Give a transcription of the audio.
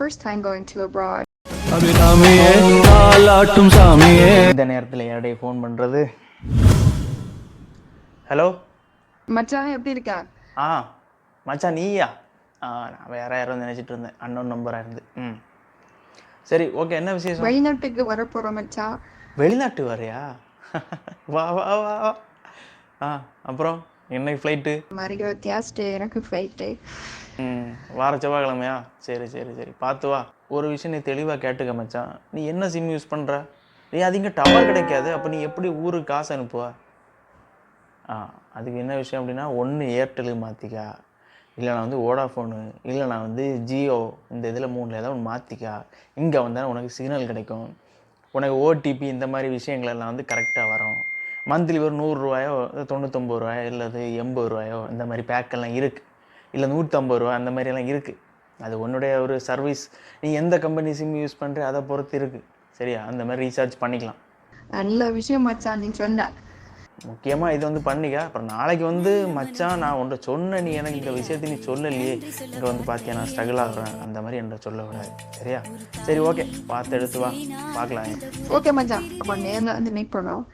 first time going to abroad. இந்த நேரத்தில் யாருடைய ஃபோன் பண்ணுறது ஹலோ மச்சான் எப்படி இருக்கா? ஆ மச்சான் நீயா? ஆ நான் வேற யாரோ நினச்சிட்டு இருந்தேன். அன்னோன் நம்பராக இருந்து. ம். சரி ஓகே என்ன விசேஷம்? வெளிநாட்டுக்கு வர போறோம் மச்சான் வெளிநாட்டு வரையா? வா வா வா வா. ஆ அப்புறம்? என்னைக்கு ஃப்ளைட்டு மறிக வித்தியாசத்து எனக்கு ஃப்ளைட்டு ம் வார செவ்வாய்க்கிழமையா? சரி சரி சரி. பார்த்து வா. ஒரு விஷயம் நீ தெளிவாக கேட்டுக்க மச்சான். நீ என்ன சிம் யூஸ் பண்ணுற நீ அதிக டவர் கிடைக்காது. அப்போ நீ எப்படி ஊருக்கு காசு அனுப்புவ? ஆ அதுக்கு என்ன விஷயம் அப்படின்னா ஒன்று ஏர்டெலு மாற்றிக்கா இல்லை நான் வந்து வோடாஃபோனு இல்லை நான் வந்து ஜியோ இந்த இதில் மூணில் ஏதாவது ஒன்று மாற்றிக்கா இங்கே வந்தால் உனக்கு சிக்னல் கிடைக்கும். உனக்கு ஓடிபி இந்த மாதிரி விஷயங்கள் எல்லாம் வந்து கரெக்டாக வரும். மந்த்லி ஒரு நூறுரூவாயோ தொண்ணூத்தொம்பது ரூபாயோ இல்லது எண்பது ரூபாயோ இந்த மாதிரி பேக்கெல்லாம் இருக்குது இல்லை நூற்றம்பது ரூபா அந்த மாதிரியெல்லாம் இருக்குது அது உன்னுடைய ஒரு சர்வீஸ் நீ எந்த கம்பெனி சிம் யூஸ் பண்ணுற அதை பொறுத்து இருக்குது சரியா? அந்த மாதிரி ரீசார்ஜ் பண்ணிக்கலாம். நல்ல விஷயம் மச்சான் நீ சொன்ன. முக்கியமாக இது வந்து பண்ணிக்க. அப்புறம் நாளைக்கு வந்து மச்சான் நான் உன்ட்ட சொன்ன நீ எனக்கு இந்த விஷயத்தை நீ சொல்லலையே. இங்கே வந்து பார்த்தியா நான் ஸ்ட்ரகிள் ஆகுறேன். அந்த மாதிரி என்கிட்ட சொல்ல விடாது சரியா? சரி ஓகே பார்த்து எடுத்து வா. பார்க்கலாம். ஓகே மச்சான். அப்போ நேரில் வந்து மீட் பண்ணுவோம்